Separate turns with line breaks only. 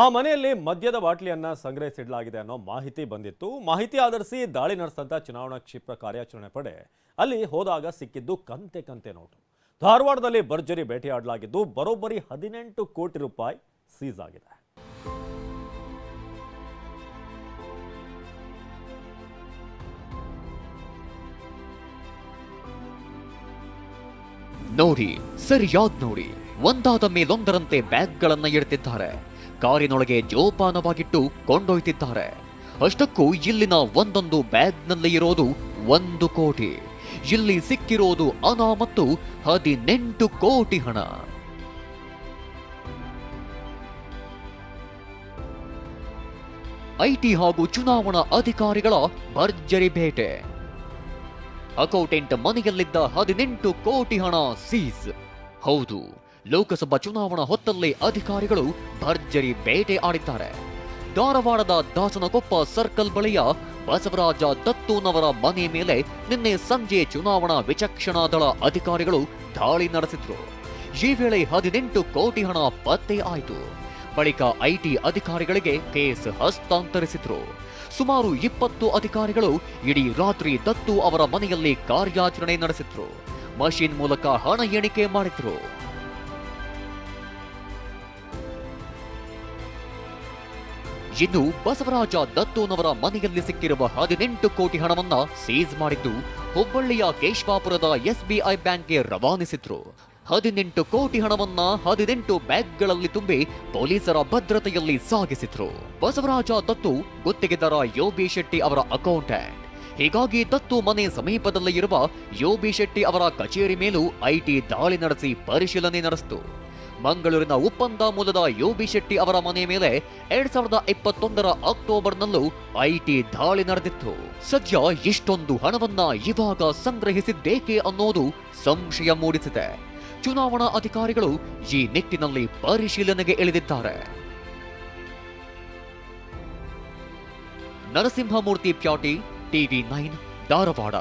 ಆ ಮನೆಯಲ್ಲಿ ಮದ್ಯದ ಬಾಟ್ಲಿಯನ್ನ ಸಂಗ್ರಹಿಸಿಡಲಾಗಿದೆ ಅನ್ನೋ ಮಾಹಿತಿ ಬಂದಿತ್ತು. ಮಾಹಿತಿ ಆಧರಿಸಿ ದಾಳಿ ನಡೆಸಿದಂಥ ಚುನಾವಣಾ ಕ್ಷಿಪ್ರ ಕಾರ್ಯಾಚರಣೆ ಪಡೆ. ಅಲ್ಲಿ ಹೋದಾಗ ಸಿಕ್ಕಿದ್ದು ಕಂತೆ ಕಂತೆ ನೋಟು. ಧಾರವಾಡದಲ್ಲಿ ಭರ್ಜರಿ ಬೇಟೆಯಾಡಲಾಗಿದ್ದು ಬರೋಬ್ಬರಿ ಹದಿನೆಂಟು ಕೋಟಿ ರೂಪಾಯಿ ಸೀಸ್ ಆಗಿದೆ.
ನೋಡಿ, ಸರಿಯಾದ್ ನೋಡಿ. ಒಂದಾದ ಮೇಲೊಂದರಂತೆ ಬ್ಯಾಗ್ಗಳನ್ನ ಇಡ್ತಿದ್ದಾರೆ ಕಾರಿನೊಳಗೆ ಜೋಪಾನವಾಗಿಟ್ಟು ಕೊಂಡೊಯ್ತಿದ್ದಾರೆ. ಅಷ್ಟಕ್ಕೂ ಇಲ್ಲಿನ ಒಂದೊಂದು ಬ್ಯಾಗ್ನಲ್ಲಿ ಇರೋದು ಒಂದು ಕೋಟಿ. ಇಲ್ಲಿ ಸಿಕ್ಕಿರೋದು ಹಣ ಮತ್ತು ಹದಿನೆಂಟು ಕೋಟಿ ಹಣ. ಐಟಿ ಹಾಗೂ ಚುನಾವಣಾ ಅಧಿಕಾರಿಗಳ ಭರ್ಜರಿ ಭೇಟೆ. ಅಕೌಂಟೆಂಟ್ ಮನೆಯಲ್ಲಿದ್ದ ಹದಿನೆಂಟು ಕೋಟಿ ಹಣ ಸೀಸ್. ಹೌದು. ಲೋಕಸಭಾ ಚುನಾವಣಾ ಹೊತ್ತಲ್ಲೇ ಅಧಿಕಾರಿಗಳು ಭರ್ಜರಿ ಬೇಟೆ ಆಡಿದ್ದಾರೆ. ಧಾರವಾಡದ ದಾಸನಕೊಪ್ಪ ಸರ್ಕಲ್ ಬಳಿಯ ಬಸವರಾಜ ದತ್ತೂನವರ ಮನೆ ಮೇಲೆ ನಿನ್ನೆ ಸಂಜೆ ಚುನಾವಣಾ ವಿಚಕ್ಷಣಾ ದಳ ಅಧಿಕಾರಿಗಳು ದಾಳಿ ನಡೆಸಿದ್ರು. ಈ ವೇಳೆ ಹದಿನೆಂಟು ಕೋಟಿ ಹಣ ಪತ್ತೆ ಆಯಿತು. ಬಳಿಕ ಐಟಿ ಅಧಿಕಾರಿಗಳಿಗೆ ಕೇಸ್ ಹಸ್ತಾಂತರಿಸಿದ್ರು. ಸುಮಾರು ಇಪ್ಪತ್ತು ಅಧಿಕಾರಿಗಳು ಇಡೀ ರಾತ್ರಿ ದತ್ತು ಅವರ ಮನೆಯಲ್ಲಿ ಕಾರ್ಯಾಚರಣೆ ನಡೆಸಿದ್ರು. ಮಷಿನ್ ಮೂಲಕ ಹಣ ಎಣಿಕೆ ಮಾಡಿದ್ರು. ಇನ್ನು ಬಸವರಾಜ ದತ್ತೋನವರ ಮನೆಯಲ್ಲಿ ಸಿಕ್ಕಿರುವ ಹದಿನೆಂಟು ಕೋಟಿ ಹಣವನ್ನ ಸೀಸ್ ಮಾಡಿದ್ದು ಹುಬ್ಬಳ್ಳಿಯ ಕೇಶವಾಪುರದ ಎಸ್ಬಿಐ ಬ್ಯಾಂಕ್ಗೆ ರವಾನಿಸಿದ್ರು. ಹದಿನೆಂಟು ಕೋಟಿ ಹಣವನ್ನ ಹದಿನೆಂಟು ಬ್ಯಾಗ್ಗಳಲ್ಲಿ ತುಂಬಿ ಪೊಲೀಸರ ಭದ್ರತೆಯಲ್ಲಿ ಸಾಗಿಸಿದ್ರು. ಬಸವರಾಜ ದತ್ತು ಗುತ್ತಿಗೆದಾರ ಯೋಬಿ ಶೆಟ್ಟಿ ಅವರ ಅಕೌಂಟೆಂಟ್. ಹೀಗಾಗಿ ದತ್ತು ಮನೆ ಸಮೀಪದಲ್ಲೇ ಇರುವ ಯೋಬಿ ಶೆಟ್ಟಿ ಅವರ ಕಚೇರಿ ಮೇಲೂ ಐಟಿ ದಾಳಿ ನಡೆಸಿ ಪರಿಶೀಲನೆ ನಡೆಸಿತು. ಮಂಗಳೂರಿನ ಒಪ್ಪಂದ ಮೂಲದ ಯೋಬಿ ಶೆಟ್ಟಿ ಅವರ ಮನೆ ಮೇಲೆ ಎರಡ್ ಸಾವಿರದ ಇಪ್ಪತ್ತೊಂದರ ಅಕ್ಟೋಬರ್ನಲ್ಲೂ ಐಟಿ ದಾಳಿ ನಡೆದಿತ್ತು. ಸದ್ಯ ಇಷ್ಟೊಂದು ಹಣವನ್ನ ಇವಾಗ ಸಂಗ್ರಹಿಸಿದ್ದೇಕೆ ಅನ್ನೋದು ಸಂಶಯ ಮೂಡಿಸಿದೆ. ಚುನಾವಣಾ ಅಧಿಕಾರಿಗಳು ಈ ನಿಟ್ಟಿನಲ್ಲಿ ಪರಿಶೀಲನೆಗೆ ಇಳಿದಿದ್ದಾರೆ. Narasimhamurthy Pyati, TV nine, Dharwad.